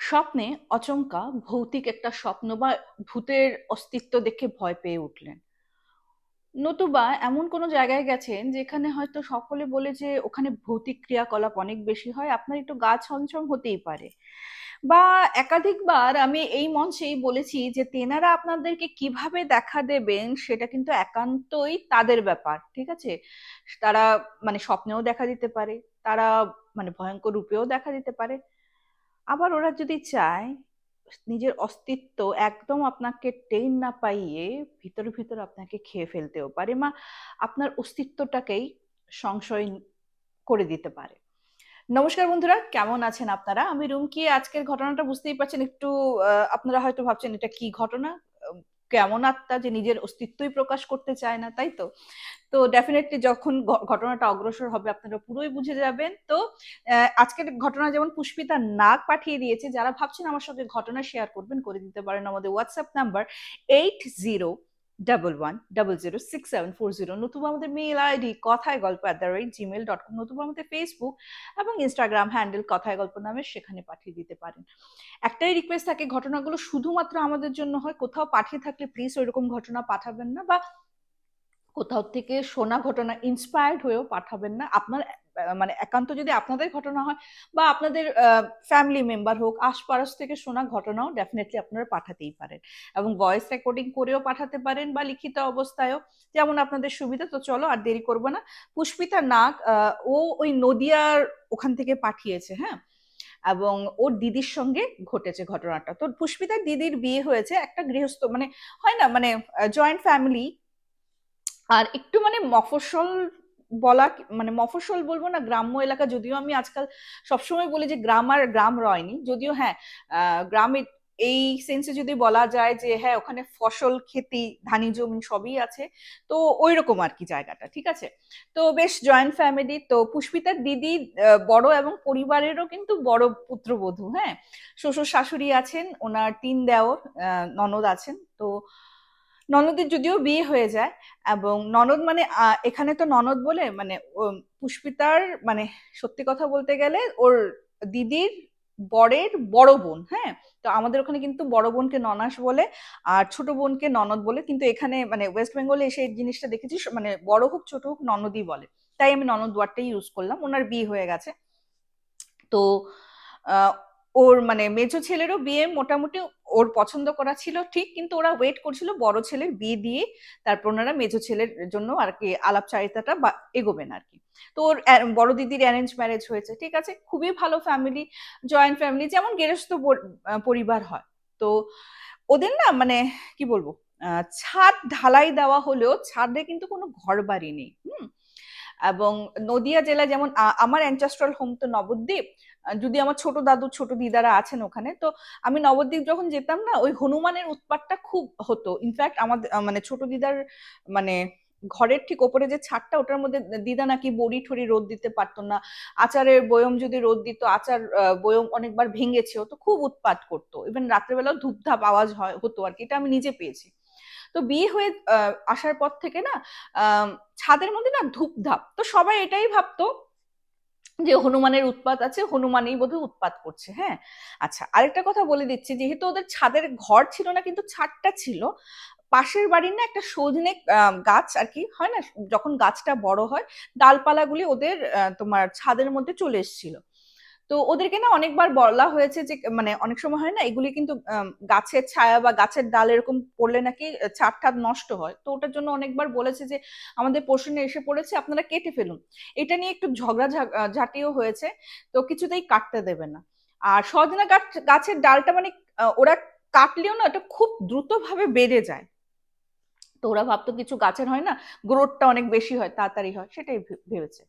স্বপ্নে অচমকা ভৌতিক একটা স্বপ্ন বা ভূতের অস্তিত্ব দেখে ভয় পেয়ে উঠলেন। নতুবা এমন কোনো জায়গায় গেছেন যেখানে হয়তো সকলে বলে যে ওখানে ভৌতিক ক্রিয়াকলাপ অনেক বেশি হয়, আপনার একটু গা ছমছম হতেই পারে। বা একাধিকবার আমি এই মঞ্চেই বলেছি যে তেনারা আপনাদেরকে কীভাবে দেখা দেবেন সেটা কিন্তু একান্তই তাদের ব্যাপার, ঠিক আছে? তারা মানে স্বপ্নেও দেখা দিতে পারে, তারা মানে ভয়ঙ্কর রূপেও দেখা দিতে পারে। আবার ওরা যদি চায় নিজের অস্তিত্ব একদম আপনাকে টেন না পাইয়ে ভিতরে ভিতরে আপনাকে খেয়ে ফেলতেও পারে মা আপনার অস্তিত্বটাকেই সংশয় করে দিতে পারে। নমস্কার বন্ধুরা, কেমন আছেন আপনারা? আমি রুমকি। আজকের ঘটনাটা বুঝতেই পারছেন, একটু আপনারা হয়তো ভাবছেন এটা কি ঘটনা? কেমন আত্মা যে নিজের অস্তিত্বই প্রকাশ করতে চায় না, তাই তো? তো ডেফিনেটলি যখন ঘটনাটা অগ্রসর হবে, আপনারা পুরোই বুঝে যাবেন। তো আজকের ঘটনা যেমন পুষ্পিতা নাক পাঠিয়ে দিয়েছে, যারা ভাবছেন আমার সঙ্গে ঘটনা শেয়ার করবেন, করে দিতে পারেন আমাদের WhatsApp number eight zero double one double zero six seven four zero নতুবা আমাদের মেল আইডি কথায় গল্প at the rate Gmail dot com নতুবা আমাদের ফেসবুক এবং ইনস্টাগ্রাম হ্যান্ডেল কথায় গল্প নামে সেখানে পাঠিয়ে দিতে পারেন। একটাই রিকোয়েস্ট থাকে, ঘটনাগুলো শুধুমাত্র আমাদের জন্য হয়, কোথাও পাঠিয়ে থাকলে প্লিজ ওইরকম ঘটনা পাঠাবেন না বা কোথাও থেকে শোনা ঘটনা ইন্সপায়ার্ড হয়েও পাঠাবেন না। আপনার মানে একান্ত যদি আপনাদের ঘটনা হয় বা আপনাদের ফ্যামিলি মেম্বার হোক, আশপাশ থেকে শোনা ঘটনাও ডেফিনেটলি আপনারা পাঠাতেই পারেন। এবং ভয়েস রেকর্ডিং করেও পাঠাতে পারেন বা লিখিত অবস্থায়ও। যেমন আপনাদের সুবিধা, তো চলো আর দেরি করব না। পুষ্পিতা নাগ ও ওই নদিয়ার ওখান থেকে পাঠিয়েছে হ্যাঁ? এবং ওর দিদির সঙ্গে ঘটেছে ঘটনাটা। তো পুষ্পিতার দিদির বিয়ে হয়েছে একটা গৃহস্থ মানে হয় না মানে জয়েন্ট ফ্যামিলি আর একটু মানে মফস্বল বলা মানে মফস্বল বলব না, গ্রাম্য এলাকা, যদিও আমি আজকাল সবসময় বলি যে গ্রাম আর গ্রাম রয়নি, যদিও হ্যাঁ গ্রামে এই সেন্সে যদি বলা যায় যে হ্যাঁ ওখানে ফসল ক্ষেতি ধানি, জমি সবই আছে, তো ওই রকম আর কি জায়গাটা, ঠিক আছে? তো বেশ জয়েন্ট ফ্যামিলি তো পুষ্পিতার দিদি বড় এবং পরিবারেরও কিন্তু বড় পুত্রবধূ হ্যাঁ? শ্বশুর শাশুড়ি আছেন, ওনার তিন দেওর ননদ আছেন, তো ননদের যদিও বিয়ে হয়ে যায়, এবং ননদ মানে এখানে তো ননদ বলে মানে পুষ্পিতার মানে সত্যি কথা বলতে গেলে ওর দিদির বরের বড় বোন হ্যাঁ? তো আমাদের ওখানে কিন্তু বড় বোনকে ননাস বলে আর ছোট বোনকে ননদ বলে, কিন্তু এখানে মানে ওয়েস্ট বেঙ্গলে এসে এই জিনিসটা দেখেছি মানে বড় হোক, ছোট হোক, ননদই বলে। তাই আমি ননদ ওয়ার্ডটাই ইউজ করলাম, ওনার বিয়ে হয়ে গেছে। তো ওর মানে মেজো ছেলেরও বিয়ে মোটামুটি ওর পছন্দ করা ছিল ঠিক কিন্তু ওরা ওয়েট করছিল বড় ছেলের বিয়ে দিয়ে তারপর ওনারা মেজো ছেলের জন্য আর কি আলাপচারিতাটা এগোবেন আর কি। তো ওর বড় দিদির অ্যারেঞ্জ ম্যারেজ হয়েছে ঠিক আছে খুবই ভালো ফ্যামিলি জয়েন্ট ফ্যামিলি যেমন আহ, পরিবার হয়। তো ওদের না মানে কি বলব ছাদ ঢালাই দেওয়া হলেও ছাদে কিন্তু কোনো ঘর বাড়ি নেই হুম? এবং নদিয়া জেলা যেমন আমার অ্যানচাস্ট্রাল হোম তো নবদ্বীপ যদি আমার ছোট দাদু, ছোট দিদারা আছেন ওখানে, তো আমি নবদ্বীপ যখন যেতাম না, ওই হনুমানের উৎপাতটা খুব হতো। ইনফ্যাক্ট আমাদের মানে ছোট দিদার মানে ঘরের ঠিক ওপরে যে ছাদটা, ওটার মধ্যে দিদা নাকি বড়ি ঠড়ি রোদ দিতে পারতো না। আচারের বয়ম যদি রোদ দিত, আচার বয়ম অনেকবার ভেঙেছেও, তো খুব উৎপাত করতো। ইভেন রাত্রেবেলাও ধূপধাপ আওয়াজ হয়, হতো আর কি, এটা আমি নিজে পেয়েছি। তো বিয়ে হয়ে আসার পর থেকে না ছাদের মধ্যে না ধূপধাপ, তো সবাই এটাই ভাবতো যে হনুমানের উৎপাত আছে, হনুমানই বোধহয় উৎপাত করছে হ্যাঁ? আচ্ছা আরেকটা কথা বলে দিচ্ছি, যেহেতু ওদের ছাদের ঘর ছিল না, কিন্তু ছাদটা ছিল, পাশের বাড়ির না একটা সজনে গাছ আর কি, হয় না? যখন গাছটা বড় হয়, ডালপালাগুলি ওদের তোমার ছাদের মধ্যে চলে এসেছিল। তো ওদেরকে না অনেকবার বলা হয়েছে যে মানে অনেক সময় হয় না, এগুলি কিন্তু গাছের ছায়া বা গাছের ডাল এরকম পড়লে নাকি ছাদ টাদ নষ্ট হয়। তো ওটার জন্য অনেকবার বলেছে যে, আমাদের পোষণে এসে পড়েছে, আপনারা কেটে ফেলুন। এটা নিয়ে একটু ঝগড়া ঝাঁটিও হয়েছে, তো কিছুতেই কাটতে দেবে না। আর সজনা গাছ, গাছের ডালটা মানে ওরা কাটলেও না এটা খুব দ্রুতভাবে বেড়ে যায়। তো ওরা ভাবতো কিছু গাছের হয় না, গ্রোথটা অনেক বেশি হয়, তাড়াতাড়ি হয়, সেটাই ভেবেছে।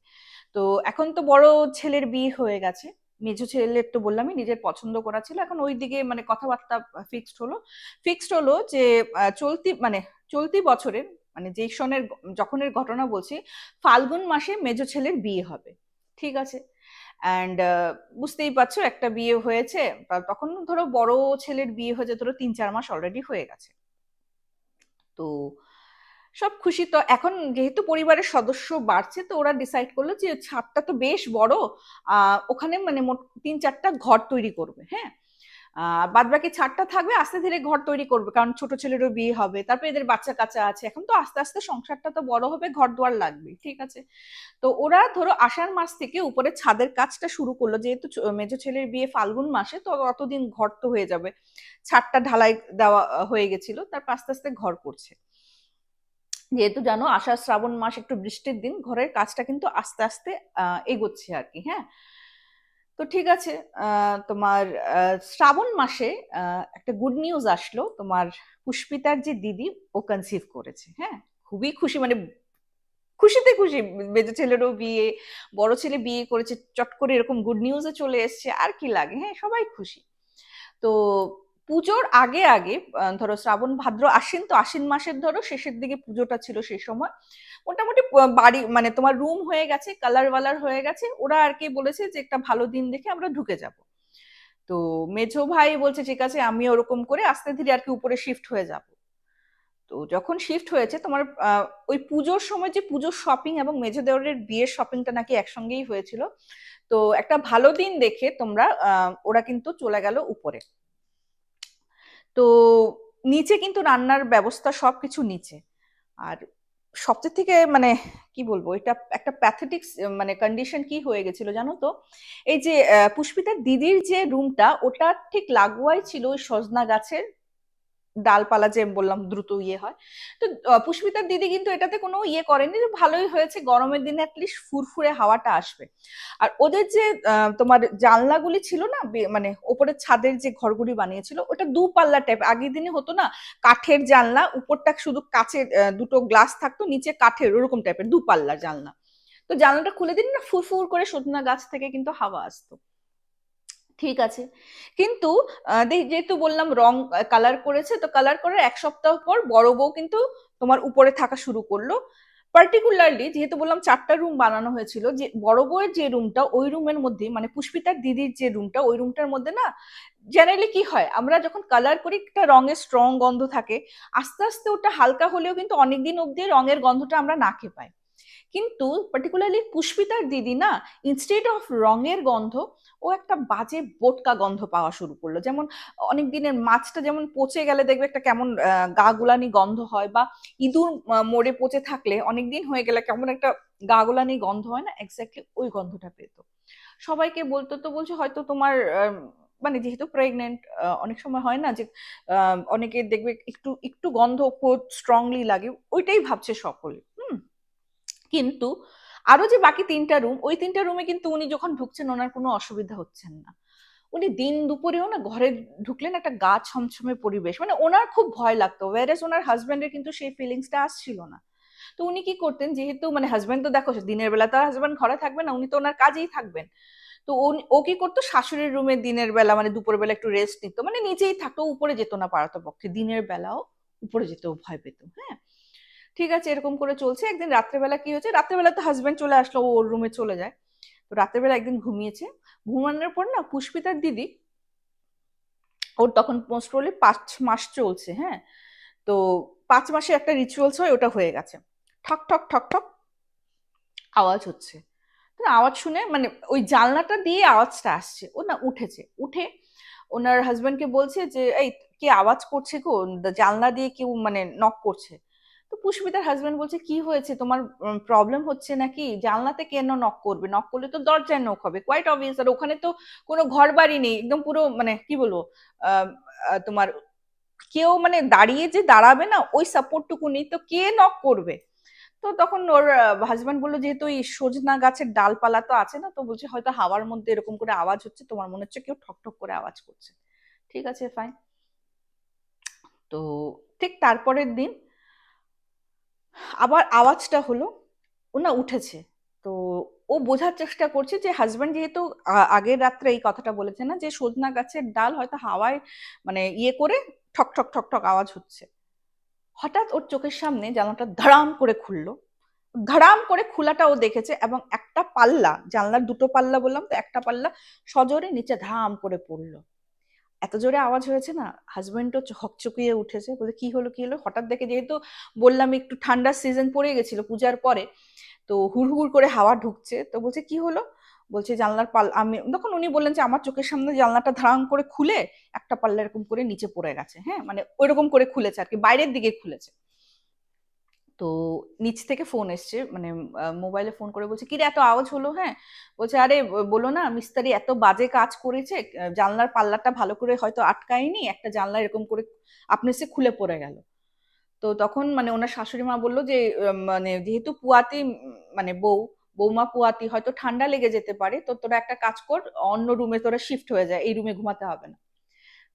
তো এখন তো বড় ছেলের বিয়ে হয়ে গেছে। মেজো ছেলের তো বললামই, নিজের পছন্দ করা ছিল। এখন ওই দিকে মানে কথাবার্তা ফিক্সড হলো। ফিক্সড হলো যে চলতি মানে চলতি বছরের মানে যেই সনের যখনের ঘটনা বলছি, ফাল্গুন মাসে মেজো ছেলের বিয়ে হবে। ঠিক আছে? অ্যান্ড বুঝতেই পারছ একটা বিয়ে হয়েছে তখন ধরো বড় ছেলের বিয়ে হয়েছে, ধরো তিন চার মাস অলরেডি হয়ে গেছে। তো সব খুশি। তো এখন যেহেতু পরিবারের সদস্য বাড়ছে, তো ওরা ডিসাইড করল যে ছাদটা তো বেশ বড় ওখানে মানে মোট তিন চারটা ঘর তৈরি করবে হ্যাঁ? বাদ বাকি ছাড়টা থাকবে, আস্তে ধীরে ঘর তৈরি করবে, কারণ ছোট ছেলেরও বিয়ে হবে, তারপরে এদের বাচ্চা কাচ্চা আছে। এখন তো আস্তে আস্তে সংসারটা তো বড় হবে, ঘর দুয়ার লাগবে, ঠিক আছে? তো ওরা ধরো আষাঢ় মাস থেকে উপরে ছাদের কাজটা শুরু করল, যেহেতু মেজো ছেলের বিয়ে ফাল্গুন মাসে, তো অতদিন ঘর তো হয়ে যাবে। ছাদটা ঢালাই দেওয়া হয়ে গেছিল, তারপর আস্তে আস্তে ঘর করছে। যেহেতু জানো, আষাঢ় শ্রাবণ মাস একটু বৃষ্টির দিন, ঘরের কাজটা কিন্তু আস্তে আস্তে এগোচ্ছে আর কি হ্যাঁ? তো ঠিক আছে তোমার শ্রাবণ মাসে একটা গুড নিউজ আসলো, তোমার পুষ্পিতার যে দিদি, ও কনসিভ করেছে হ্যাঁ? খুবই খুশি মানে খুশিতে খুশি, মেজো ছেলেরও বিয়ে, বড় ছেলে বিয়ে করেছে, চট করে এরকম গুড নিউজে চলে এসেছে, আর কি লাগে হ্যাঁ? সবাই খুশি। তো পুজোর আগে আগে ধরো শ্রাবণ ভাদ্র আশ্বিন তো আশ্বিন মাসের ধরো শেষের দিকে পুজোটা ছিল সেই সময়। মোটামুটি বাড়ি মানে তোমার রুম হয়ে গেছে কালার ওয়ালার হয়ে গেছে। ওরা আর কি বলেছে যে একটা ভালো দিন দেখে আমরা ঢুকে যাব। তো মেঝো ভাই বলছে, ঠিক আছে, আমি ওরকম করে আস্তে ধীরে আর কি উপরে শিফট হয়ে যাব। তো যখন শিফট হয়েছে, তোমার ওই পুজোর সময় যে পুজোর শপিং এবং মেঝো দেওরের বিয়ের শপিংটা নাকি একসঙ্গেই হয়েছিল। তো একটা ভালো দিন দেখে তোমরা ওরা কিন্তু চলে গেল উপরে। তো নিচে কিন্তু রান্নার ব্যবস্থা সব কিছু নিচে। আর সবচেয়ে থেকে মানে কি বলব, এটা একটা প্যাথেটিক্স মানে কন্ডিশন কি হয়ে গেছিল জানো তো? এই যে পুষ্পিতার দিদির যে রুমটা ওটা ঠিক লাগোয়াই ছিল ওই সজনা গাছের ডালপালা যে বললাম দ্রুত ইয়ে হয়। তো পুষ্পিতার দিদি কিন্তু এটাতে কোনো ইয়ে করেনি ভালোই হয়েছে। গরমের দিনে অ্যাটলিস্ট ফুরফুরে হাওয়াটা আসবে। আর ওদের যে তোমার জানলাগুলি ছিল না মানে ওপরের ছাদের যে ঘরগুলি বানিয়েছিল ওটা দু পাল্লা টাইপ আগের দিনে হতো না কাঠের জানলা উপরটা শুধু আহ, দুটো গ্লাস থাকতো নিচে কাঠের ওরকম টাইপের দু পাল্লা জানলা। তো জানলাটা খুলে দিন না ফুরফুর করে সজনা গাছ থেকে কিন্তু হাওয়া আসতো। ঠিক আছে। কিন্তু যেহেতু বললাম রং কালার করেছে, তো কালার করার এক সপ্তাহ পর বড় বউ কিন্তু তোমার উপরে থাকা শুরু করল। পার্টিকুলারলি যেহেতু বললাম চারটা রুম বানানো হয়েছিল, যে বড় বউয়ের যে রুমটা ওই রুমের মধ্যে মানে পুষ্পিতার দিদির যে রুমটা ওই রুমটার মধ্যে না জেনারেলি কি হয়, আমরা যখন কালার করি, একটা রঙের স্ট্রং গন্ধ থাকে, আস্তে আস্তে ওটা হালকা হলেও কিন্তু অনেকদিন অব্দি রঙের গন্ধটা আমরা নাকে পাই। কিন্তু পার্টিকুলারলি পুষ্পিতার দিদি না ইনস্টেড অফ রঙের গন্ধ, ও একটা বাজে বোটকা গন্ধ পাওয়া শুরু করল। যেমন অনেক দিনের মাছটা যেমন পচে গেলে দেখবে একটা কেমন গা গুলানি গন্ধ হয় বা ইঁদুর মরে পচে থাকলে অনেক দিন হয়ে গেলে কেমন একটা গা গুলানি গন্ধ হয় না এক্স্যাক্টলি ওই গন্ধটা পেত। সবাইকে বলতো তো, বলছে হয়তো তোমার মানে যেহেতু প্রেগনেন্ট অনেক সময় হয় না যে অনেকে দেখবে একটু একটু গন্ধ খুব স্ট্রংলি লাগে, ওইটাই ভাবছে সকলে। কিন্তু আরও যে বাকি তিনটা রুম ওই তিনটা রুমে কিন্তু উনি যখন ঢুকছেন, ওনার কোনো অসুবিধা হচ্ছেন না। উনি দিন দুপুরেও না ঘরে ঢুকলেন একটা গা ছমছমে পরিবেশ। মানে ওনার খুব ভয় লাগতো ওয়ারেস ওনার হাজবেন্ডের কিন্তু সেই ফিলিংসটা আসছিল না। তো উনি কি করতেন, যেহেতু মানে হাজব্যান্ড তো দেখো, দিনের বেলা তো আর হাজবেন্ড ঘরে থাকবে না, উনি তো ওনার কাজেই থাকবেন। তো ও কি করতো, শাশুড়ির রুমে দিনের বেলা মানে দুপুর বেলা একটু রেস্ট নিত মানে নিচেই থাকতো উপরে যেত না পারত পক্ষে দিনের বেলাও উপরে যেতেও ভয় পেত হ্যাঁ? ঠিক আছে, এরকম করে চলছে। একদিন রাত্রেবেলা কি হয়েছে, রাত্রেবেলা তো হাজব্যান্ড চলে আসলো ওর রুমে চলে যায়। তো রাত্রেবেলা একদিন ঘুমিয়েছে। ঘুমানোর পর না পুষ্পিতার দিদি, ওর তখন মোস্ট প্রবলি পাঁচ মাস চলছে হ্যাঁ? তো পাঁচ মাসে একটা রিচুয়ালস হয়, ওটা হয়ে গেছে। ঠক ঠক ঠক ঠক, আওয়াজ হচ্ছে। তো আওয়াজ শুনে মানে ওই জানলাটা দিয়ে আওয়াজটা আসছে। ও না উঠেছে। উঠে ওনার হাজব্যান্ডকে বলছে যে, এই, কে আওয়াজ করছে গো? জানলা দিয়ে কেউ মানে নক করছে। তো পুষ্পিতার হাজবেন্ড বলছে, কি হয়েছে? তোমার প্রবলেম হচ্ছে নাকি? জানলাতে কেন নক করবে? নক করলে তো দরজায় নক হবে। কোয়াইট অবভিয়াস আর ওখানে তো কোনো ঘর বাড়ি নেই। একদম পুরো মানে কি বলব তোমার কেউ মানে দাঁড়িয়ে যে দাঁড়াবে না, ওই সাপোর্টটুকু নেই। তো কে নক করবে? তো তখন ওর হাজব্যান্ড বলল, যেহেতু এই সজনা গাছের ডালপালা তো আছে না, তো বলছে হয়তো হাওয়ার মধ্যে এরকম করে আওয়াজ হচ্ছে, তোমার মনে হচ্ছে কেউ ঠক ঠক করে আওয়াজ করছে। ঠিক আছে ফাইন তো ঠিক তারপরের দিন আবার আওয়াজটা হলো, ও না উঠেছে। তো ও বোঝার চেষ্টা করছে যে হাজবেন্ড যেহেতু আগের রাত্রে এই কথাটা বলেছে না যে সজনা গাছের ডাল হয়তো হাওয়ায় মানে ইয়ে করে ঠক ঠক ঠক ঠক আওয়াজ হচ্ছে। হঠাৎ ওর চোখের সামনে জানলাটা ধড়াম করে খুললো। ধড়াম করে খোলাটা ও দেখেছে এবং একটা পাল্লা, জানলার দুটো পাল্লা বললাম তো একটা পাল্লা সজোরে নিচে ধাম করে পড়ল। এত জোরে আওয়াজ হয়েছে না হাজবেন্ডও হকচকিয়ে উঠেছে বলে কি হলো কি হলো? হঠাৎ দেখে যেহেতু বললাম একটু ঠান্ডার সিজন পড়ে গেছিল পূজার পরে, তো হুড় করে হাওয়া ঢুকছে, তো বলছে, কি হলো? বলছে, জানলার পাল, আমি তখন উনি বললেন যে, আমার চোখের সামনে জানলাটা ধারাং করে খুলে একটা পাল্লা এরকম করে নিচে পড়ে গেছে। হ্যাঁ মানে ওইরকম করে খুলেছে আর কি, বাইরের দিকে খুলেছে। তো নিচ থেকে ফোন এসছে মানে মোবাইলে ফোন করে বলছে কিরে এত আওয়াজ হলো হ্যাঁ? বলছে, আরে বলো না, মিস্ত্রি এত বাজে কাজ করেছে জানলার পাল্লাটা ভালো করে হয়তো আটকায়নি, একটা জানলা এরকম করে আপনি সে খুলে পড়ে গেল। তো তখন মানে ওনার শাশুড়ি মা বলল যে মানে যেহেতু পুয়াতি মানে বউ, বৌমা পুয়াতি, হয়তো ঠান্ডা লেগে যেতে পারে, তো তোরা একটা কাজ কর, অন্য রুমে তোরা শিফট হয়ে যায় এই রুমে ঘুমাতে হবে না।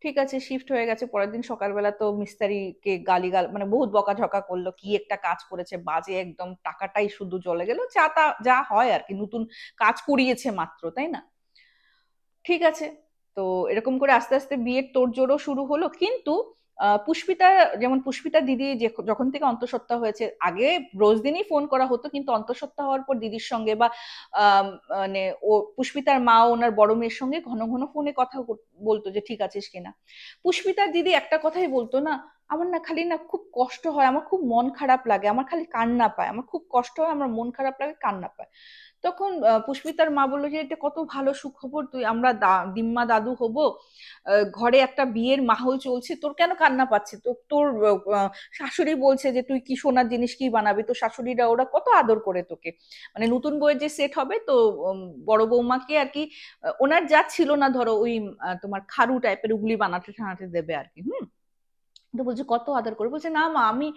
ঠিক আছে শিফট হয়ে গেছে, পরের দিন সকালবেলা তো মিস্ত্রিকে গালি গাল মানে বহুত বকাঝকা করল, কি একটা কাজ করেছে, বাজে একদম, টাকাটাই শুধু জলে গেল যা তা, যা হয় আর কি, নতুন কাজ করিয়েছে মাত্র, তাই না? ঠিক আছে, তো এরকম করে আস্তে আস্তে বিয়ের তোড়জোড়ও শুরু হলো, কিন্তু পুষ্পিতা, যেমন পুষ্পিতা দিদি যখন থেকে অন্তঃসত্ত্বা হয়েছে, আগে রোজ দিনই ফোন করা হতো, কিন্তু অন্তঃসত্ত্বা হওয়ার পর দিদির সঙ্গে বা মানে ও, পুষ্পিতার মা, ওনার বড় মেয়ের সঙ্গে ঘন ঘন ফোনে কথা বলতো যে ঠিক আছিস কিনা। পুষ্পিতার দিদি একটা কথাই বলতো না, আমার না খালি না খুব কষ্ট হয়, আমার খুব মন খারাপ লাগে, আমার খালি কান্না পায়, আমার খুব কষ্ট হয়, আমার মন খারাপ লাগে, কান্না পায়। তখন পুষ্পিতার মা বলল, যে এটা কত ভালো সুখবর, তুই আমরা দিম্মা দাদু হব ঘরে একটা বিয়ের মাহল চলছে, তোর কেন কান্না পাচ্ছে? তো, তোর শাশুড়ি বলছে যে, তুই কি সোনার জিনিস কি বানাবি? তো শাশুড়িরা ওরা কত আদর করে তোকে? মানে নতুন বইয়ের যে সেট হবে, তো বড় বৌমাকে আর কি ওনার যা ছিল না, ধরো ওই তোমার খারু টাইপের উগলি বানাতে টানাতে দেবে আর কি, হুম? তো বলছে, কত আদর করে বলছে, না মা, আমি,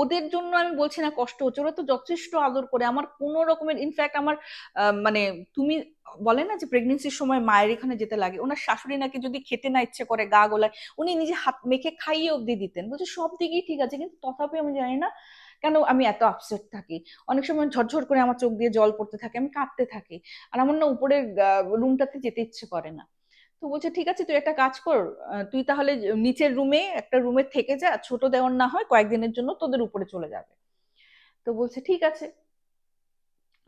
ওদের জন্য আমি বলছি না কষ্ট হচ্ছে, ওরা তো যথেষ্ট আদর করে। আমার কোনো রকমের ইনফ্যাক্ট আমার মানে তুমি বলে না যে প্রেগনেন্সির সময় মায়ের এখানে যেতে লাগে। ওনার শাশুড়ি নাকি যদি খেতে না ইচ্ছে করে, গা গোলায়, উনি নিজে হাত মেখে খাইয়ে অব্দি দিতেন। বলছে, সব দিকেই ঠিক আছে, কিন্তু তথাপি আমি জানি না কেন আমি এত আপসেট থাকি। অনেক সময় ঝরঝর করে আমার চোখ দিয়ে জল পড়তে থাকে, আমি কাঁদতে থাকি। আর আমার না উপরের রুমটাতে যেতে ইচ্ছে করে না। তো বলছে, ঠিক আছে, তুই একটা কাজ কর তুই তাহলে নিচের রুমে, একটা রুমে থেকে যা, ছোট দেওয়ার না হয়, কয়েকদিনের জন্য তোদের উপরে চলে যাবে। তো বলছে, ঠিক আছে।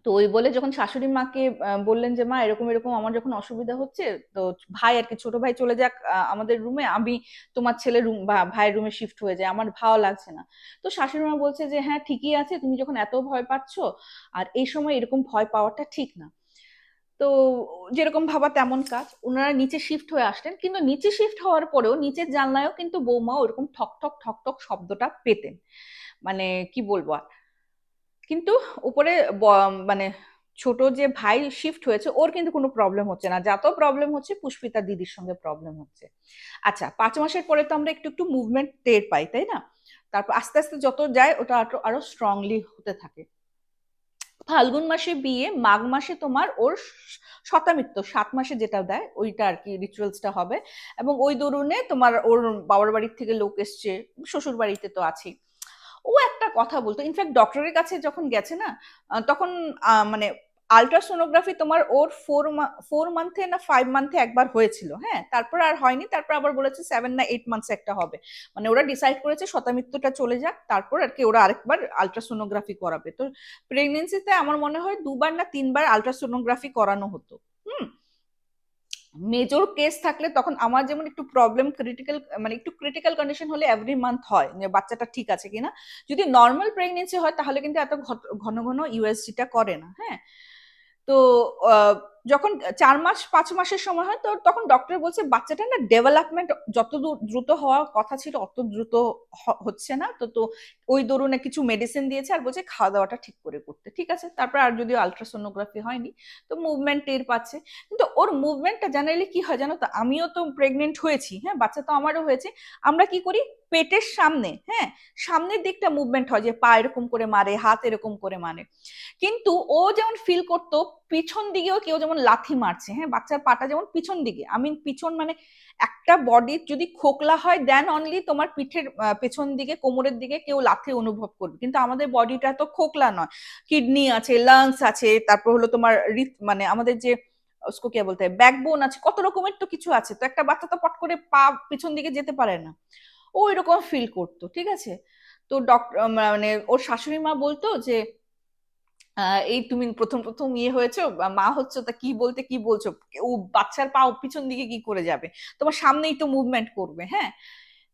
তো ওই বলে যখন শাশুড়ি মাকে বললেন যে, মা, এরকম এরকম, আমার যখন অসুবিধা হচ্ছে, তো ভাই আর কি, ছোট ভাই চলে যাক আমাদের রুমে, আমি তোমার ছেলে রুম, বা, ভাইয়ের রুমে শিফট হয়ে যায় আমার ভালো লাগছে না। তো শাশুড়ি মা বলছে যে হ্যাঁ ঠিকই আছে, তুমি যখন এত ভয় পাচ্ছ, আর এই সময় এরকম ভয় পাওয়াটা ঠিক না। তো যেরকম ভাবা তেমন কাজ। ওনারা নিচে শিফট হয়ে আসলেন কিন্তু নিচে শিফট হওয়ার পরেও নিচের জানলায়ও কিন্তু বৌমা ওরকম ঠক ঠক ঠক ঠক শব্দটা পেতেন। মানে কি বলব আর? কিন্তু উপরে মানে ছোট যে ভাই শিফট হয়েছে, ওর কিন্তু কোনো প্রবলেম হচ্ছে না। যত প্রবলেম হচ্ছে, পুষ্পিতা দিদির সঙ্গে প্রবলেম হচ্ছে। আচ্ছা পাঁচ মাসের পরে তো আমরা একটু একটু মুভমেন্ট টের পাই, তাই না? তারপর আস্তে আস্তে যত যায়, ওটা আরও স্ট্রংলি হতে থাকে। ফাল্গুন মাসে বিয়ে, মাঘ মাসে তোমার ওর শতামিত্র সাত মাসে যেটা দেয়, ওইটা আর কি রিচুয়ালসটা হবে। এবং ওই দরুনে তোমার ওর বাবার বাড়ির থেকে লোক এসছে, শ্বশুর বাড়িতে তো আছেই। ও একটা কথা বলতো ইনফ্যাক্ট ডক্টরের কাছে যখন গেছে না তখন মানে আলট্রাসোনোগ্রাফি তোমার ওর ফোর ফোর মান্থে না ফাইভ মান্থে একবার হয়েছিল হ্যাঁ? তারপর আর হয়নি, তারপর আবার বলেছে সেভেন না এইট মান্থস একটা হবে। মানে ওরা ডিসাইড করেছে শতামিত্বটা চলে যাক, তারপর আর কি ওরা আরেকবার আলট্রাসোনোগ্রাফি করাবে। তো প্রেগনেন্সিতে আমার মনে হয় দুবার না তিনবার আলট্রাসোনোগ্রাফি করানো হতো, হুম? মেজর কেস থাকলে তখন আমার যেমন একটু প্রবলেম ক্রিটিক্যাল মানে একটু ক্রিটিক্যাল কন্ডিশন হলে এভরি মান্থ হয়, যে বাচ্চাটা ঠিক আছে কিনা। যদি নর্মাল প্রেগনেন্সি হয় তাহলে কিন্তু এত ঘন ঘন ইউএসজিটা করে না হ্যাঁ? তো যখন চার মাস, পাঁচ মাসের সময় হয়, তো তখন ডক্টর বলছে বাচ্চাটা না ডেভেলপমেন্ট যত দ্রুত হওয়ার কথা ছিল, অত দ্রুত হচ্ছে না। তো তো ওই দরুনে কিছু মেডিসিন দিয়েছে আর বলছে, খাওয়া দাওয়াটা ঠিক করে করতে। ঠিক আছে? তারপর আর যদিও আলট্রাসোনোগ্রাফি হয়নি, তো মুভমেন্ট টের পাচ্ছে। কিন্তু ওর মুভমেন্টটা জানাইলে কি হয় জানো তো, আমিও তো প্রেগনেন্ট হয়েছি হ্যাঁ বাচ্চা তো আমারও হয়েছে। আমরা কি করি? পেটের সামনে হ্যাঁ সামনের দিকটা মুভমেন্ট হয় যে পা এরকম করে মারে, হাত এরকম করে মারে। কিন্তু ও যেমন ফিল করতো পিছন দিকেও কেউ যেমন লাথি মারছে হ্যাঁ বাচ্চার পাটা যেমন পিছন দিকে। আমি পিছন মানে একটা বডির যদি খোকলা হয় দেন অনলি তোমার পিঠের পেছন দিকে, কোমরের দিকে কেউ লাথি অনুভব করবে। কিন্তু আমাদের বডিটা তো খোকলা নয়। কিডনি আছে লাংস আছে, তারপর হলো তোমার হৃদ মানে আমাদের যে উসকো কে বলতে ব্যাকবোন আছে, কত রকমের তো কিছু আছে। তো একটা বাচ্চা তো পট করে পা পিছন দিকে যেতে পারে না। ও এরকম ফিল করতো, ঠিক আছে? তো ডক্টর মানে ওর শাশুড়ি মা বলতো যে এই তুমি প্রথম প্রথম ইয়ে হয়েছো মা হচ্ছে, তা কি বলতে কি বলছো? ও বাচ্চার পা পিছন দিকে কি করে যাবে? তোমার সামনেই তো মুভমেন্ট করবে হ্যাঁ?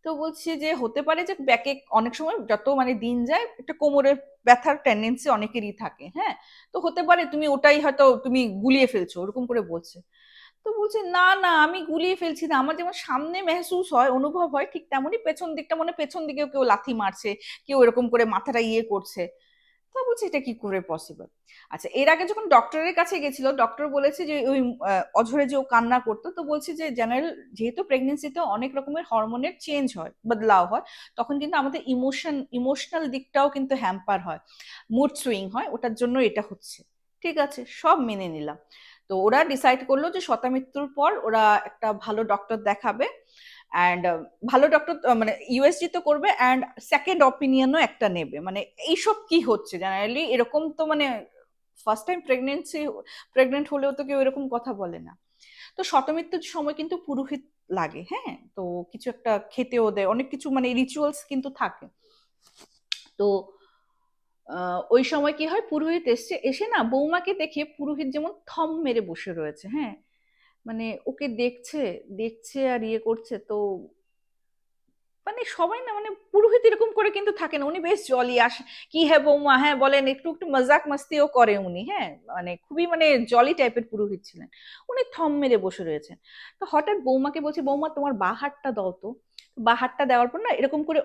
তো বলছি যে, হতে পারে যে ব্যাকে অনেক সময় যত মানে দিন যায়, একটা কোমরের ব্যথার টেন্ডেন্সি অনেকেরই থাকে হ্যাঁ? তো হতে পারে তুমি ওটাই হয়তো তুমি গুলিয়ে ফেলছো, ওরকম করে বলছে। তো বলছে, না না, আমি গুলিয়ে ফেলছি না। আমার যেমন সামনে মেহসুস হয়, অনুভব হয়, ঠিক তেমনই পেছন দিকটা মানে পেছন দিকেও কেউ লাথি মারছে, কেউ এরকম করে মাথাটা ইয়ে করছে। তো বলছি, এটা কি করে পসিবল আচ্ছা এর আগে যখন ডক্টরের কাছে গেছিল ডক্টর বলেছে যে ওই অঝরে যে ও কান্না করতো, তো বলছে যে জেনারেল যেহেতু প্রেগনেন্সিতে অনেক রকমের হরমোনের চেঞ্জ হয়, বদলাও হয়, তখন কিন্তু আমাদের ইমোশন ইমোশনাল দিকটাও কিন্তু হ্যাম্পার হয় মুড সুইং হয়, ওটার জন্য এটা হচ্ছে। ঠিক আছে, সব মেনে নিলাম। তো ওরা ডিসাইড করল যে শতামৃত্যুর পর ওরা একটা ভালো ডক্টর দেখাবে অ্যান্ড ভালো ডক্টর মানে ইউএসজি তো করবে অ্যান্ড সেকেন্ড অপিনিয়নও একটা নেবে। মানে এইসব কি হচ্ছে জেনারেলি এরকম তো মানে ফার্স্ট টাইম প্রেগনেন্সি প্রেগনেন্ট হলেও তো কেউ এরকম কথা বলে না। তো শতমৃত্যুর সময় কিন্তু পুরোহিত লাগে হ্যাঁ? তো কিছু একটা খেতেও দেয়, অনেক কিছু মানে রিচুয়ালস কিন্তু থাকে। তো ওই সময় কি হয়? পুরোহিত এসছে, এসে না বৌমাকে দেখে পুরোহিত যেমন থম মেরে বসে রয়েছে হ্যাঁ? মানে ওকে দেখছে দেখছে আর ইয়ে করছে, তো মানে সবাই না মানে পুরোহিত এরকম করে কিন্তু থাকে না। উনি বেশ জলি আসে। কি হ্যাঁ বৌমা হ্যাঁ বলেন, একটু একটু মজাক মাস্তিও করে উনি হ্যাঁ? মানে খুবই মানে জলি টাইপের পুরোহিত ছিলেন। উনি থম মেরে বসে রয়েছেন তো হঠাৎ বৌমাকে বলছে, বৌমা, তোমার বাহারটা দাও তো। বাঁ হাতটা দেওয়ার পর না এরকম করে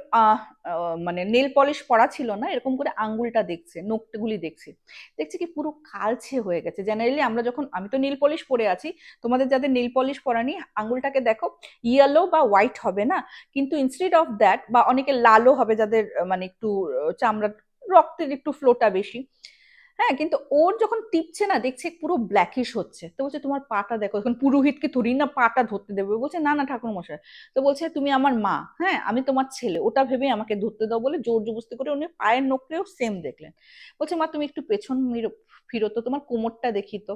মানে নেল পলিশ পরা ছিল না, এরকম করে আঙ্গুলটা দেখছে, নখগুলি দেখছে। দেখছে কি পুরো কালচে হয়ে গেছে। জেনারেলি আমরা যখন, আমি তো নীল পলিশ পরে আছি, তোমাদের যাদের নীল পলিশ পরা নেই, আঙ্গুলটাকে দেখো ইয়েলো বা হোয়াইট হবে না। কিন্তু ইনস্টেড অফ দ্যাট বা অনেকে লালও হবে যাদের মানে একটু চামড়া রক্তের একটু ফ্লোটা বেশি। হ্যাঁ কিন্তু ওর যখন টিপছে না, দেখছে পুরো ব্ল্যাকিশ হচ্ছে। তো বলছে, তোমার পাটা দেখো। এখন পুরোহিতকে ধরি না, পাটা ধরতে দেবে। বলছে, না না, ঠাকুর মশাই। তো বলছে, তুমি আমার মা। হ্যাঁ আমি তোমার ছেলে। ওটা ভেবে আমাকে ধরতে দাও বলে জোর জবস্তি করে উনি পায়ের নখরেও সেম দেখলেন। বলছে, মা, তুমি একটু পেছন ফিরো তো, তোমার কোমরটা দেখি তো।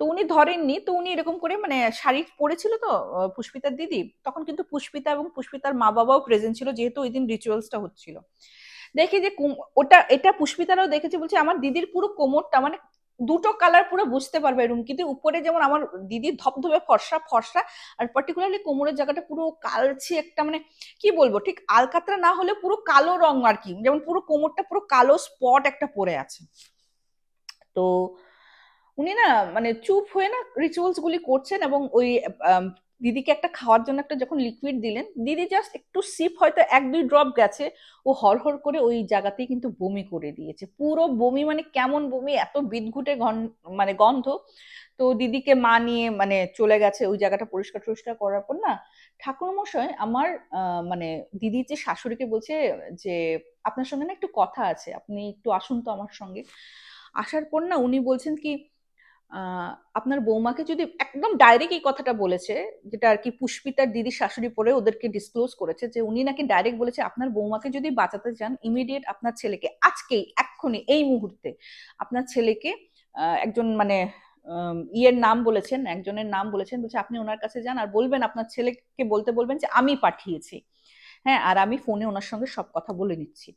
তো উনি ধরেননি, তো উনি এরকম করে মানে শাড়ি পরেছিল তো পুষ্পিতার দিদি। তখন কিন্তু পুষ্পিতা এবং পুষ্পিতার মা বাবাও প্রেজেন্ট ছিল, যেহেতু ওই দিন রিচুয়ালসটা হচ্ছিল। দেখি যে ওটা, এটা পুষ্পিতারাও দেখেছে বলছে, আমার দিদির পুরো কোমরটা মানে দুটো কালার পুরো বুঝতে পারবে এরকম কিন্তু উপরে যেমন আমার দিদির ধপধপে ফর্সা ফর্সা, আর পার্টিকুলারলি কোমরের জায়গাটা পুরো কালচে একটা মানে কি বলব, ঠিক আলকাতরা না হলে পুরো কালো রং আর কি, যেমন পুরো কোমরটা পুরো কালো স্পট একটা পরে আছে। তো উনি না মানে চুপ হয়ে না রিচুয়ালস গুলি করছেন এবং ওই দিদিকে একটা খাওয়ার জন্য একটা যখন লিকুইড দিলেন, দিদি জাস্ট একটু সিপ হয়তো এক দুই ড্রপ গেছে, ও হরহর করে ওই জায়গাতেই কিন্তু বমি করে দিয়েছে। পুরো বমি মানে কেমন বমি, এত বিদঘুটে গন- মানে গন্ধ। তো দিদিকে মা নিয়ে মানে চলে গেছে, ওই জায়গাটা পরিষ্কার টরিষ্কার করার পর না, ঠাকুরমশাই আমার মানে দিদি যে শাশুড়িকে বলছে যে, আপনার সঙ্গে না একটু কথা আছে, আপনি একটু আসুন তো আমার সঙ্গে। আসার পর না উনি বলছেন কি আপনার বৌমাকে যদি একদম ডাইরেক্ট এই কথাটা বলেছে, যেটা আর কি পুষ্পিতার দিদি শাশুড়ি পরে ওদেরকে ডিসক্লোজ করেছে যে উনি নাকি ডাইরেক্ট বলেছে, আপনার বৌমাকে যদি বাঁচাতে চান ইমিডিয়েট আপনার ছেলেকে, আজকেই, এক্ষুনি, এই মুহূর্তে, আপনার ছেলেকে একজন মানে ইয়ের নাম বলেছেন, একজনের নাম বলেছেন, বলছে আপনি ওনার কাছে যান আর বলবেন আপনার ছেলেকে বলতে বলবেন যে আমি পাঠিয়েছি। হ্যাঁ আর আমি ফোনে ওনার সঙ্গে সব কথা বলে নিচ্ছি।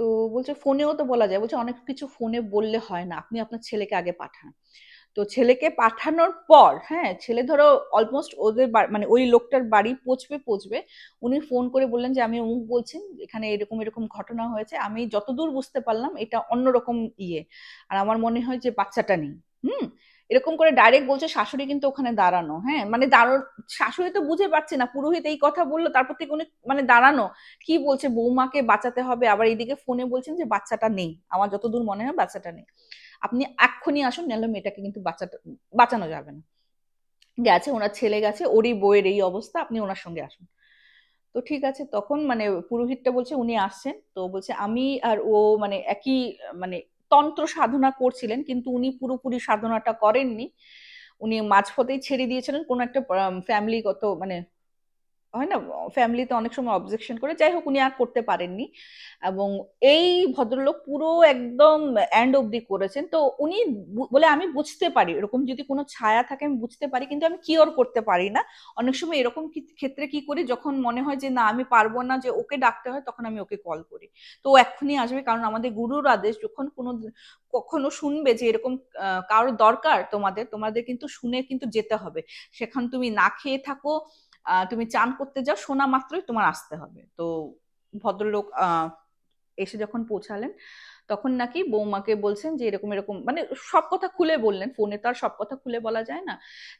তো বলছে ফোনেও তো বলা যায়। বলছে অনেক কিছু ফোনে বললে হয় না। আপনি আপনার ছেলেকে আগে পাঠান। তো ছেলেকে পাঠানোর পর হ্যাঁ ছেলে ধরো অলমোস্ট ওদের মানে ওই লোকটার বাড়ি পৌঁছবে পৌঁছবে। উনি ফোন করে বললেন যে, আমি অমুক বলছেন, এখানে এরকম এরকম ঘটনা হয়েছে। আমি যতদূর বুঝতে পারলাম এটা অন্যরকম ইয়ে। আর আমার মনে হয় যে বাচ্চাটা নেই। হুম? এরকম করে ডাইরেক্ট বলছে, শাশুড়ি কিন্তু ওখানে দাঁড়ানো। হ্যাঁ মানে দাঁড়ো শাশুড়ি তো বুঝে পাচ্ছে না। পুরোহিত এই কথা বলল, তারপর থেকে উনি মানে দাঁড়ানো। কি বলছে? বৌমাকে বাঁচাতে হবে। আবার এইদিকে ফোনে বলছেন যে, বাচ্চাটা নেই। আমার যতদূর মনে হয় বাচ্চাটা নেই। আপনি এক্ষুনি আসুন, নাহলে মেয়েটাকে কিন্তু বাচ্চাটা বাঁচানো যাবে না। গেছে, ওনার ছেলে গেছে, ওরই বইয়ের এই অবস্থা। আপনি ওনার সঙ্গে আসুন। তো ঠিক আছে, তখন মানে পুরোহিতটা বলছে, উনি আসছেন। তো বলছে, আমি আর ও মানে একই মানে তন্ত্র সাধনা করছিলেন, কিন্তু উনি পুরোপুরি সাধনাটা করেননি। উনি মাঝপথেই ছেড়ে দিয়েছিলেন। কোনো একটা ফ্যামিলিগত মানে হয় না ফ্যামিলিতে অনেক সময় অবজেকশন করে। যাই হোক, উনি আর করতে পারেননি। এবং এই ভদ্রলোক পুরো একদম এন্ড অবধি করেছেন। তো উনি বলে আমি বুঝতে পারি, এরকম যদি কোনো ছায়া থাকে আমি বুঝতে পারি, কিন্তু আমি কিওর করতে পারি না। অনেক সময় এরকম ক্ষেত্রে কি করি, যখন মনে হয় যে, না, আমি পারব না যে ওকে ডাকতে হয়, তখন আমি ওকে কল করি। তো এক্ষুনি আসবে, কারণ আমাদের গুরুর আদেশ, যখন কোনো কখনো শুনবে যে এরকম কারোর দরকার তোমাদের তোমাদের কিন্তু শুনে কিন্তু যেতে হবে। সেখান তুমি না খেয়ে থাকো তুমি চান করতে যাও শোনা মাত্রই তোমার আসতে হবে। তো ভদ্রলোক এসে যখন পৌঁছালেন, তখন নাকি বৌমাকে বলছেন যে এরকম এরকম মানে সব কথা খুলে বললেন, ফোনে তো আর সব কথা খুলে বলা যায় না।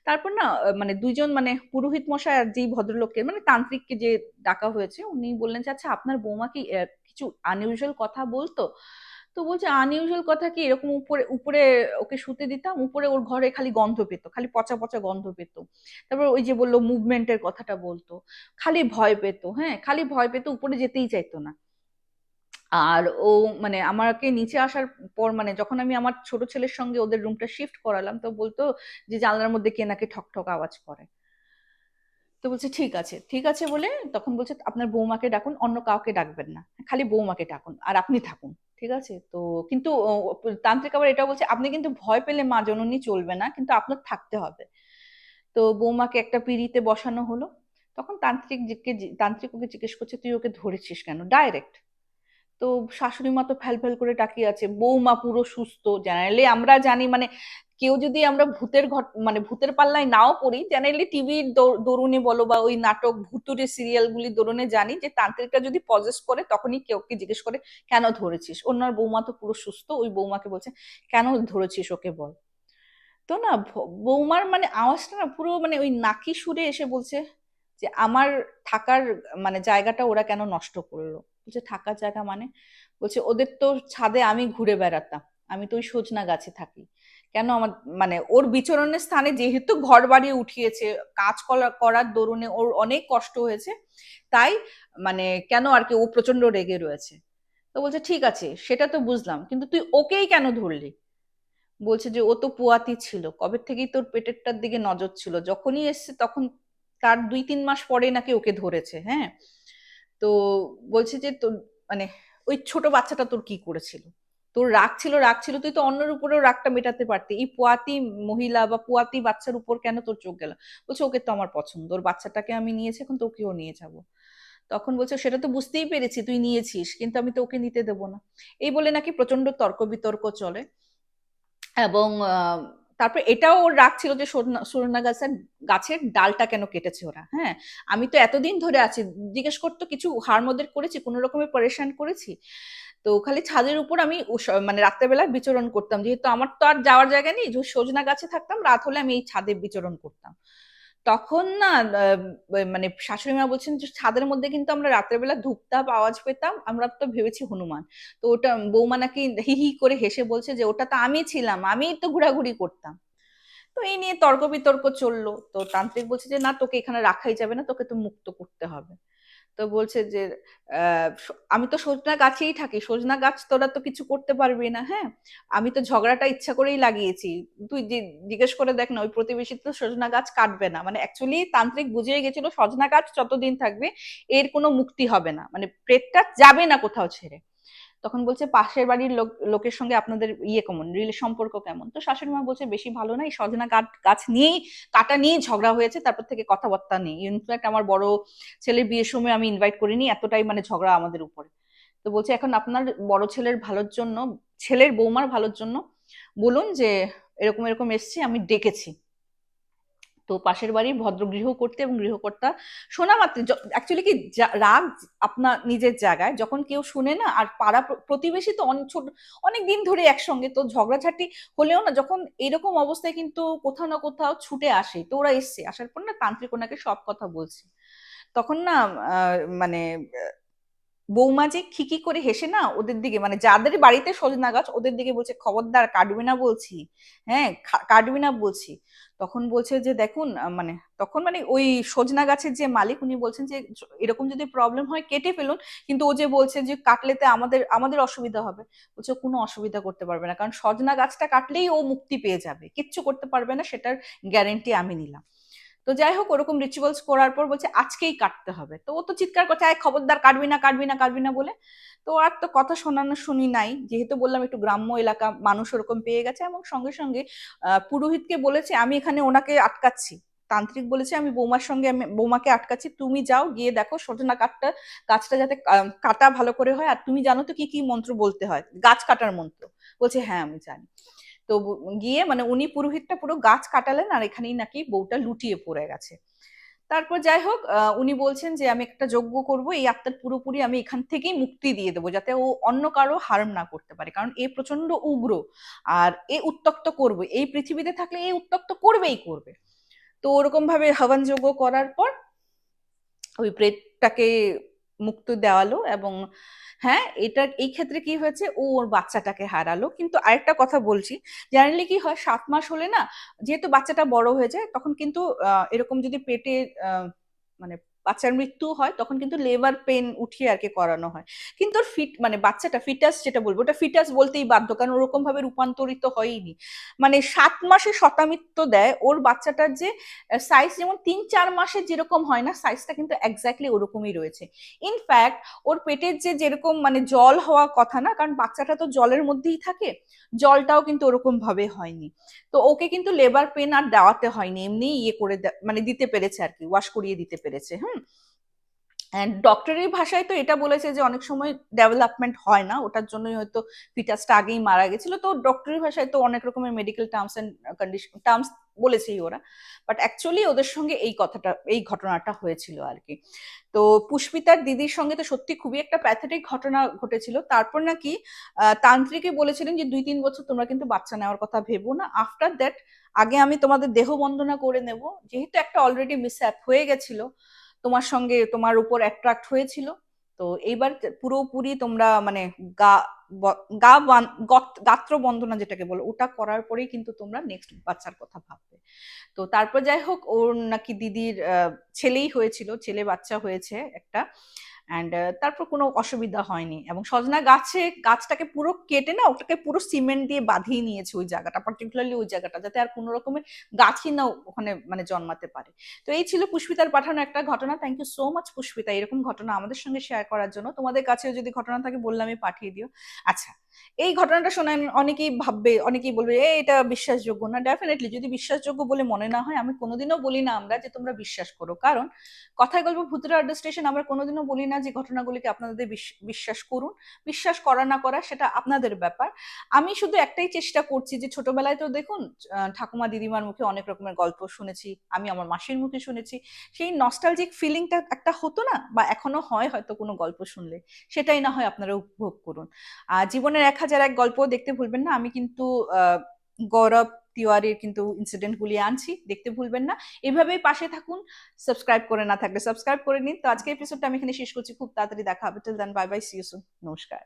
তারপর না মানে দুইজন মানে পুরোহিত মশাই আর যেই ভদ্রলোককে মানে তান্ত্রিককে যে ডাকা হয়েছে উনি বললেন যে আচ্ছা আপনার বৌমা কি কিছু আনইউজুয়াল কথা বলতো? তো বলছে আনইউজুয়াল কথা কি? এরকম উপরে উপরে ওকে শুতে দিতাম, উপরে ওর ঘরে খালি গন্ধ পেত, খালি পচা পচা গন্ধ পেত। তারপর ওই যে বলল মুভমেন্টের কথাটা বলতো, খালি ভয় পেত হ্যাঁ খালি ভয় পেত, উপরে যেতেই চাইতো না। আর ও মানে আমাকে নিচে আসার পর মানে যখন আমি আমার ছোট ছেলের সঙ্গে ওদের রুমটা শিফট করালাম, তো বলতো যে জানলার মধ্যে কে নাকি ঠক ঠক আওয়াজ করে। তো বলছে, ঠিক আছে ঠিক আছে বলে তখন বলছে, আপনার বৌমাকে ডাকুন, অন্য কাউকে ডাকবেন না। খালি বৌমাকে ডাকুন, আর আপনি থাকুন, ঠিক আছে? তো কিন্তু তান্ত্রিক আবার এটাও বলছে, আপনি কিন্তু ভয় পেলে মা জননী চলবে না, কিন্তু আপনার থাকতে হবে। তো বৌমাকে একটা পিড়িতে বসানো হলো। তখন তান্ত্রিক জিকে তান্ত্রিক ওকে জিজ্ঞেস করছে, তুই ওকে ধরেছিস কেন? ডাইরেক্ট তো শাশুড়ি মা তো ফ্যাল ফ্যাল করে তাকিয়ে আছে, বৌমা পুরো সুস্থ জেনারেলি আমরা জানি মানে কেউ যদি আমরা ভূতের ঘট মানে ভূতের পাল্লায় নাও পড়ি জেনারেলি টিভির দরুনে বলো বা ওই নাটক, ভুতুরে সিরিয়াল গুলি দরুনে জানি যে তান্ত্রিকটা যদি পজেস করে, তখনই কেউ কে জিজ্ঞেস করে, কেন ধরেছিস? ওনার বৌমা তো পুরো সুস্থ, ওই বৌমাকে বলছে, কেন ধরেছিস ওকে বল? তো না বৌমার মানে আওয়াজটা না পুরো মানে ওই নাকি সুরে এসে বলছে যে, আমার থাকার মানে জায়গাটা ওরা কেন নষ্ট করল? বলছে, থাকার জায়গা মানে? বলছে, ওদের তো ছাদে আমি ঘুরে বেড়াতাম, আমি তো ওই সজনা গাছে থাকি। কেন আমার মানে ওর বিচরণের স্থানে যেহেতু ঘর বাড়ি উঠিয়েছে, কাজ করা- করার দরুনে ওর অনেক কষ্ট হয়েছে, তাই মানে কেন আর কি ও প্রচণ্ড রেগে রয়েছে। তো বলছে, ঠিক আছে, সেটা তো বুঝলাম, কিন্তু তুই ওকেই কেন ধরলি? বলছে যে, ও তো পুয়াতি ছিল, কবে থেকেই তোর পেটেরটার দিকে নজর ছিল, যখনই এসছে তখন তার দুই তিন মাস পরে নাকি ওকে ধরেছে হ্যাঁ? তো বলছে যে, তোর মানে ওই ছোট বাচ্চাটা তোর কি করেছিল? তোর রাগ ছিল রাগ ছিল, তুই তো অন্যের উপরেও রাগটা মেটাতে পারতি। এই পোয়াতি মহিলা বা পোয়াতি বাচ্চার উপর কেন তোর চোখ গেল? বলছে, ওকে তো আমার পছন্দ, ওর বাচ্চাটাকে আমি নিয়েছি, এখন তোকেও নিয়ে যাব। তখন বলছে, সেটা তো বুঝতেই পেরেছি, তুই নিয়েছিস, কিন্তু আমি তো ওকে নিতে দেবো না। এই বলে নাকি প্রচণ্ড তর্ক বিতর্ক চলে। এবং তারপর এটাও ওর রাগ ছিল যে, সরনা গাছের গাছের ডালটা কেন কেটেছে ওরা হ্যাঁ? আমি তো এতদিন ধরে আছি, জিজ্ঞেস করতো কিছু হারমোদের করেছি, কোনো রকমের পরেশান করেছি? তো খালি ছাদের উপর আমি মানে রাত্রেবেলা বিচরণ করতাম। যেহেতু আমার তো আর যাওয়ার জায়গা নেই সজনা গাছে থাকতাম, রাত হলে আমি এই ছাদে বিচরণ করতাম। তখন না মানে শাশুড়ি মা বলছেন যে ছাদের মধ্যে কিন্তু আমরা রাত্রেবেলা ধূপতাপ আওয়াজ পেতাম, আমরা তো ভেবেছি হনুমান। তো ওটা বৌমা নাকি হি হি করে হেসে বলছে যে ওটা তো আমি ছিলাম, আমিই তো ঘোরাঘুরি করতাম। তো এই নিয়ে তর্ক বিতর্ক চলল। তো তান্ত্রিক বলছে যে না, তোকে এখানে রাখাই যাবে না, তোকে তো মুক্ত করতে হবে। তো বলছে যে আমি তো সজনা গাছেই থাকি, সজনা গাছ তোরা তো কিছু করতে পারবি না হ্যাঁ? আমি তো ঝগড়াটা ইচ্ছা করেই লাগিয়েছি। তুই জিজ্ঞেস করে দেখ না, ওই প্রতিবেশী তো সজনা গাছ কাটবে না। মানে অ্যাকচুয়ালি তান্ত্রিক বুঝিয়ে গেছিল, সজনা গাছ যতদিন থাকবে, এর কোনো মুক্তি হবে না। মানে প্রেতটা যাবে না কোথাও ছেড়ে। তখন বলছে পাশের বাড়ির লোক, লোকের সঙ্গে আপনাদের ইয়ে কেমন? রিলে, সম্পর্ক কেমন? তো শাশুড়ি মা বলছে, বেশি ভালো না এই সজনা গাছ গাছ নিয়েই, কাটা নিয়েই ঝগড়া হয়েছে, তারপর থেকে কথাবার্তা নেই। ইনফ্যাক্ট আমার বড় ছেলের বিয়ের সময় আমি ইনভাইট করিনি, এতটাই মানে ঝগড়া আমাদের উপরে। তো বলছে, এখন আপনার বড় ছেলের ভালোর জন্য, ছেলের বৌমার ভালোর জন্য বলুন যে, এরকম এরকম এসছি, আমি ডেকেছি। তো পাশের বাড়ির ভদ্র গৃহকর্ত্রী এবং গৃহকর্তা শোনা মাত্র অ্যাকচুয়ালি কি রাগ আপনার নিজের জায়গায়। যখন কেউ শুনে না, আর পাড়া প্রতিবেশী তো অনেক ছোট, অনেক দিন ধরে একসঙ্গে, তো ঝগড়াঝাটি হলেও না, যখন এরকম অবস্থায় কিন্তু কোথাও না কোথাও ছুটে আসে, তো ওরা এসছে। আসার পর না, তান্ত্রিক ওনাকে সব কথা বলছে। তখন না মানে বৌমা যে খিকি করে হেসে না ওদের দিকে মানে যাদের বাড়িতে সজনা গাছ ওদের দিকে বলছে, খবরদার কাটবি না বলছি। হ্যাঁ কাটবি না বলছি। তখন বলছে যে, দেখুন মানে তখন মানে ওই সজনা গাছের যে মালিক উনি বলছেন যে এরকম যদি প্রবলেম হয়, কেটে ফেলুন। কিন্তু ও যে বলছে যে, কাটলেতে আমাদের আমাদের অসুবিধা হবে। বলছে, কোনো অসুবিধা করতে পারবে না। কারণ সজনা গাছটা কাটলেই ও মুক্তি পেয়ে যাবে। কিচ্ছু করতে পারবে না, সেটার গ্যারেন্টি আমি নিলাম। তো যাই হোক ওরকম রিচুয়ালস করার পর বলছে, আজকেই কাটতে হবে। তো ও তো চিৎকার করছে, আয় খবরদার, কাটবি না কাটবি না কাটবি না, বলে। তো আর তো কথা শোনানো শুনি নাই। যেহেতু বললাম, একটু গ্রাম্য এলাকা, মানুষ ওরকম পেয়ে গেছে এবং সঙ্গে সঙ্গে পুরোহিতকে বলেছে, আমি এখানে ওনাকে আটকাচ্ছি। তান্ত্রিক বলেছে, আমি বৌমার সঙ্গে, আমি বৌমাকে আটকাচ্ছি, তুমি যাও, গিয়ে দেখো সজনা কাঠটা গাছটা যাতে কাটা ভালো করে হয়। আর তুমি জানো তো কি কি মন্ত্র বলতে হয়? গাছ কাটার মন্ত্র। বলছে হ্যাঁ আমি জানি। তো গিয়ে মানে উনি পুরোহিতটা পুরো গাছ কাটালেন আর এখানেই নাকি বউটা লুটিয়ে পড়ে গেছে। তারপর যাই হোক উনি বলছেন যে, আমি একটা যজ্ঞ করব, এই আত্মার পুরোপুরি আমি এখান থেকেই মুক্তি দিয়ে দেবো, যাতে ও অন্য কারও হার্ম না করতে পারে, কারণ এ প্রচণ্ড উগ্র আর এ উত্তক্ত করবে, এই পৃথিবীতে থাকলে এই উত্তক্ত করবেই করবে। তো ওরকম ভাবে হবন যজ্ঞ করার পর ওই প্রেতটাকে মুক্তি দেওয়ালো এবং হ্যাঁ এটা এই ক্ষেত্রে কি হয়েছে? ও ওর বাচ্চাটাকে হারালো। কিন্তু আরেকটা কথা বলছি জানালে কি হয়, সাত মাস হলে না, যেহেতু বাচ্চাটা বড় হয়ে যায়, তখন কিন্তু এরকম যদি পেটে মানে বাচ্চার মৃত্যু হয়, তখন কিন্তু লেবার পেন উঠিয়ে আর কি করানো হয়। কিন্তু ওর ফিট মানে বাচ্চাটা ফিটাস যেটা বলব, ওটা ফিটাস বলতেই বাধ্য, কারণ ওরকম ভাবে রূপান্তরিত হয়নি। মানে সাত মাসে শতামিত্ব দেয়, ওর বাচ্চাটার যে সাইজ যেমন তিন চার মাসে যেরকম হয় না সাইজটা কিন্তু এক্স্যাক্টলি ওরকমই রয়েছে। ইনফ্যাক্ট ওর পেটের যে যেরকম মানে জল হওয়া কথা না, কারণ বাচ্চাটা তো জলের মধ্যেই থাকে, জলটাও কিন্তু ওরকম ভাবে হয়নি। তো ওকে কিন্তু লেবার পেন আর দেওয়াতে হয়নি এমনি ইয়ে করে মানে দিতে পেরেছে আর কি ওয়াশ করিয়ে দিতে পেরেছে হুম। ডক্টরের ভাষায় তো এটা বলেছে যে অনেক সময় ডেভেলপমেন্ট হয় না, ওটার জন্যই হয়তো ফিটাসটা আগেই মারা গেছিল। তো ডক্টরের ভাষায় তো অনেক রকমের medical terms and condition terms বলেছেই ওরা। বাট অ্যাকচুয়ালি ওদের সঙ্গে এই কথাটা, এই ঘটনাটা হয়েছিল আর কি। তো পুষ্পিতার দিদির সঙ্গে তো সত্যি খুবই একটা প্যাথেটিক ঘটনা ঘটেছিল। তারপর নাকি তান্ত্রিকে বলেছিলেন যে দুই তিন বছর তোমরা কিন্তু বাচ্চা নেওয়ার কথা ভেবো না। আফটার দ্যাট আগে আমি তোমাদের দেহ বন্দনা করে নেব। যেহেতু একটা অলরেডি মিস হয়ে গেছিল তোমার সঙ্গে তোমার উপর অ্যাট্রাক্ট হয়েছিল। তো এইবার পুরোপুরি তোমরা মানে গা গা গাত্র বন্ধনা যেটাকে বলো, ওটা করার পরেই কিন্তু তোমরা নেক্সট বাচ্চার কথা ভাববে। তো তারপর যাই হোক, ওর নাকি দিদির ছেলেই হয়েছিল, ছেলে বাচ্চা হয়েছে একটা। অ্যান্ড তারপর কোনো অসুবিধা হয়নি। এবং সজনা গাছে, গাছটাকে পুরো কেটে না, ওটাকে পুরো সিমেন্ট দিয়ে বাঁধিয়ে নিয়েছে ওই জায়গাটা পার্টিকুলারলি ওই জায়গাটা, যাতে আর কোনো রকমের গাছই না ওখানে মানে জন্মাতে পারে। তো এই ছিল পুষ্পিতার পাঠানো একটা ঘটনা। Thank you so much Pushpita. এরকম ঘটনা আমাদের সঙ্গে শেয়ার করার জন্য। তোমাদের কাছেও যদি ঘটনা থাকে, বললে আমি পাঠিয়ে দিও। আচ্ছা এই ঘটনাটা শোনা অনেকেই ভাববে অনেকেই বলবে "এ, এটা বিশ্বাসযোগ্য না। ডেফিনেটলি যদি বিশ্বাসযোগ্য বলে মনে না হয় আমি কোনোদিনও বলি না আমরা যে তোমরা বিশ্বাস করো। কারণ কথায় গল্প ভূতের আড্ডা স্টেশন আমরা কোনোদিনও বলি না যে ঘটনাগুলিকে আপনাদের বিশ্বাস করুন। বিশ্বাস করা না করা সেটা আপনাদের ব্যাপার। আমি শুধু একটাই চেষ্টা করছি যে ছোটবেলায় তো দেখুন ঠাকুমা দিদিমার মুখে অনেক রকমের গল্প শুনেছি আমি আমার মাসির মুখে শুনেছি। সেই নস্টালজিক ফিলিংটা একটা হতো না বা এখনও হয় হয়তো কোনো গল্প শুনলে। সেটাই না হয় আপনারা উপভোগ করুন। আর জীবনের এক হাজার এক গল্প দেখতে ভুলবেন না। আমি কিন্তু গৌরব তিওয়ারির কিন্তু ইনসিডেন্ট গুলি আনছি, দেখতে ভুলবেন না। এভাবেই পাশে থাকুন সাবস্ক্রাইব করে না থাকলে সাবস্ক্রাইব করে নিন। তো আজকে এপিসোডটা আমি এখানে শেষ করছি। খুব তাড়াতাড়ি দেখা হবে। Till then bye bye see you soon নমস্কার।